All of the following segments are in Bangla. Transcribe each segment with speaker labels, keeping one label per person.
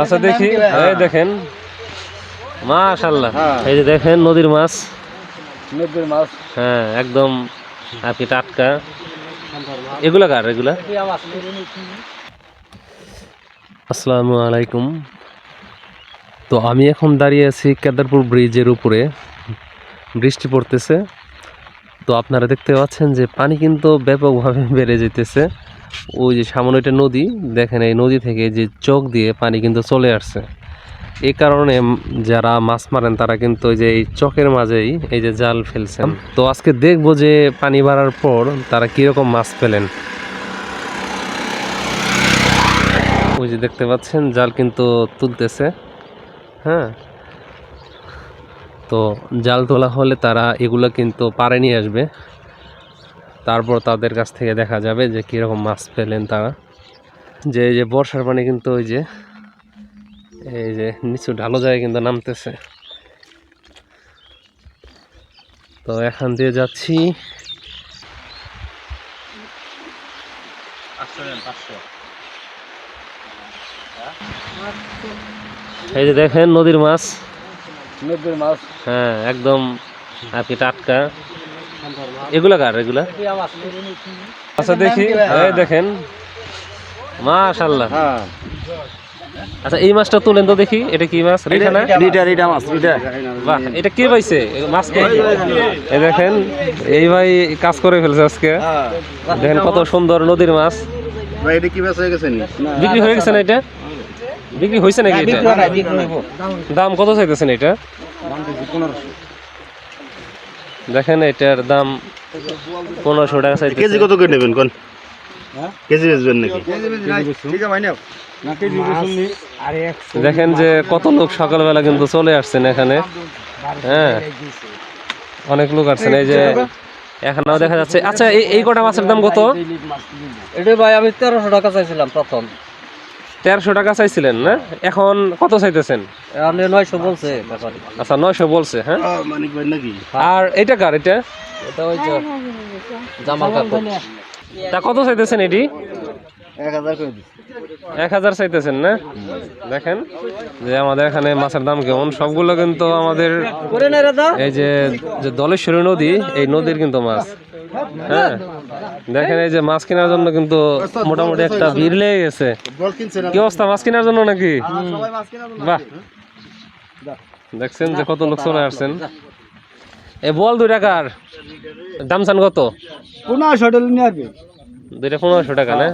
Speaker 1: আচ্ছা দেখি। এই দেখেন। মাশাল্লাহ
Speaker 2: হ্যাঁ।
Speaker 1: এই যে দেখেন নদীর মাছ।
Speaker 2: নদীর মাছ।
Speaker 1: হ্যাঁ একদম আপনি টাটকা। এগুলা কার এগুলা? আসসালামু আলাইকুম। তো আমি এখন দাঁড়িয়ে আছি কেদারপুর ব্রিজের উপরে। বৃষ্টি পড়তেছে। তো আপনারা দেখতে পাচ্ছেন যে পানি কিন্তু ব্যাপকভাবে বেড়ে যেতেছে। ওই যে সামনে একটা নদী, দেখেন এই নদী থেকে যে চোখ দিয়ে পানি কিন্তু চলে আসছে। এই কারণে যারা মাছ মারেন, তারা কিন্তু ওই যে এই চকের মাঝেই এই যে জাল ফেলছেন। তো আজকে দেখব যে পানি বাড়ার পর তারা কীরকম মাছ পেলেন ওই যে দেখতে পাচ্ছেন, জাল কিন্তু তুলতেছে। হ্যাঁ। তো জাল তোলা হলে তারা এগুলো কিন্তু পারে নিয়ে আসবে। তারপর তাদের কাছ থেকে দেখা যাবে যে কীরকম মাছ পেলেন তারা। যে এই যে বর্ষার পানি কিন্তু ওই যে এই যে নিচু ঢালো জায়গায় কিন্তু নামতেছে। তো এখান দিয়ে যাচ্ছি। এই যে দেখেন নদীর মাছ।
Speaker 2: নদীর মাছ।
Speaker 1: হ্যাঁ একদম আপনি টাটকা। এগুলা কার এগুলা? আচ্ছা দেখি। দেখেন। মাশাল্লাহ
Speaker 2: হ্যাঁ।
Speaker 1: আচ্ছা এই মাছটা তুলেন তো দেখি এটা কি মাছ? রিঠা না?
Speaker 2: লিটার এটা মাছ লিটার
Speaker 1: বাহ এটা কে পাইছে? মাছ কে? এই দেখেন। এই ভাই কাজ করে ফেলছে আজকে। দেখেন কত সুন্দর নদীর মাছ।
Speaker 2: ভাই এটা কি মাছ হয়ে গেছে নি?
Speaker 1: বিক্রি হয়ে গেছে না এটা? বিক্রি হয়েছে নাকি এটা? দাম কত চাইতেছেন এটা? দেখেন এটার দাম পনেরোশো টাকা
Speaker 3: কেজি কত করে নেবেন কোন?
Speaker 2: হ্যাঁ?
Speaker 3: কেজি বেচবেন নাকি?
Speaker 2: ঠিক আছে নাও। না কেজি শুনলি আরে
Speaker 1: দেখেন যে কত লোক সকালবেলা কিন্তু চলে আসছেন এখানে। হ্যাঁ। অনেক লোক আসছেন এই যে এখানেও দেখা যাচ্ছে। আচ্ছা এই এই কটা মাছের দাম কত?
Speaker 2: এটা ভাই আমি তেরোশো টাকা চাইছিলাম প্রথম।
Speaker 1: তেরোশো টাকা চাইছিলেন না? এখন কত চাইতেছেন?
Speaker 2: আপনি নয়শো বলছে
Speaker 1: আচ্ছা নয়শো বলছে হ্যাঁ? আর এটা কার এটা?
Speaker 2: জামাল কাপড়।
Speaker 1: তা কত চাইতেছেন এটি?
Speaker 2: এক হাজার
Speaker 1: চাইতেছেন না? দেখেন যে আমাদের এখানে মাছের দাম কেমন। সবগুলো কিন্তু আমাদের এই যে যে দলেশ্বরী নদী এই নদীর কিন্তু মাছ। হ্যাঁ। দেখেন এই যে মাছ কেনার জন্য কিন্তু মোটামুটি একটা ভিড় লেগে গেছে। কি অবস্থা মাছ কেনার জন্য নাকি? বাহ। দেখছেন যে কত লোক চলে আসছেন। এ বল দুই টাকার দাম চান কত?
Speaker 2: পনেরোশো টাকা
Speaker 1: দুইটা পনেরোশো টাকা না?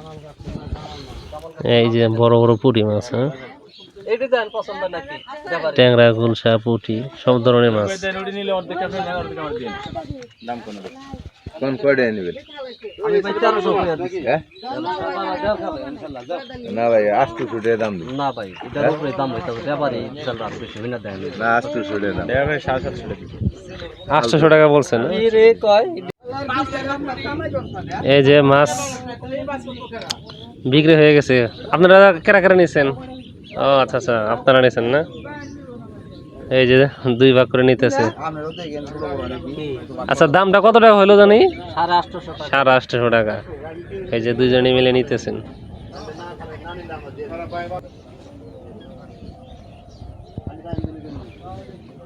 Speaker 1: এই যে বড় বড় পুঁটি মাছ হ্যাঁ?
Speaker 2: এইটা দেন পছন্দ নাকি ব্যাপারে
Speaker 1: ট্যাংরা গুলশা পুঁটি সব ধরনের মাছ।
Speaker 3: কোন কয়টা নেবেন?
Speaker 2: আমি ভাই তেরোশো করে দিচ্ছি
Speaker 3: হ্যাঁ? না ভাই আটশো ছুটে দাম দিন।
Speaker 2: না ভাই এটার উপরে দাম হইতে হবে। ব্যাপারে বিশাল রাত বেশি হয় না দেন।
Speaker 3: না আটশো ছুটে দাম।
Speaker 1: আটশোশো টাকা। বলছেন না?
Speaker 2: রে কয়?
Speaker 1: এই যে মাছ বিক্রি হয়ে গেছে। আপনারা কেরা কেরা নিয়েছেন ও আচ্ছা আচ্ছা আপনারা নিয়েছেন না? এই যে দুই ভাগ করে নিতেছে। আচ্ছা দামটা কত টাকা হলো জানি?
Speaker 2: সাড়ে আটশো টাকা।
Speaker 1: এই যে দুইজনে মিলে নিতেছেন। Thank you.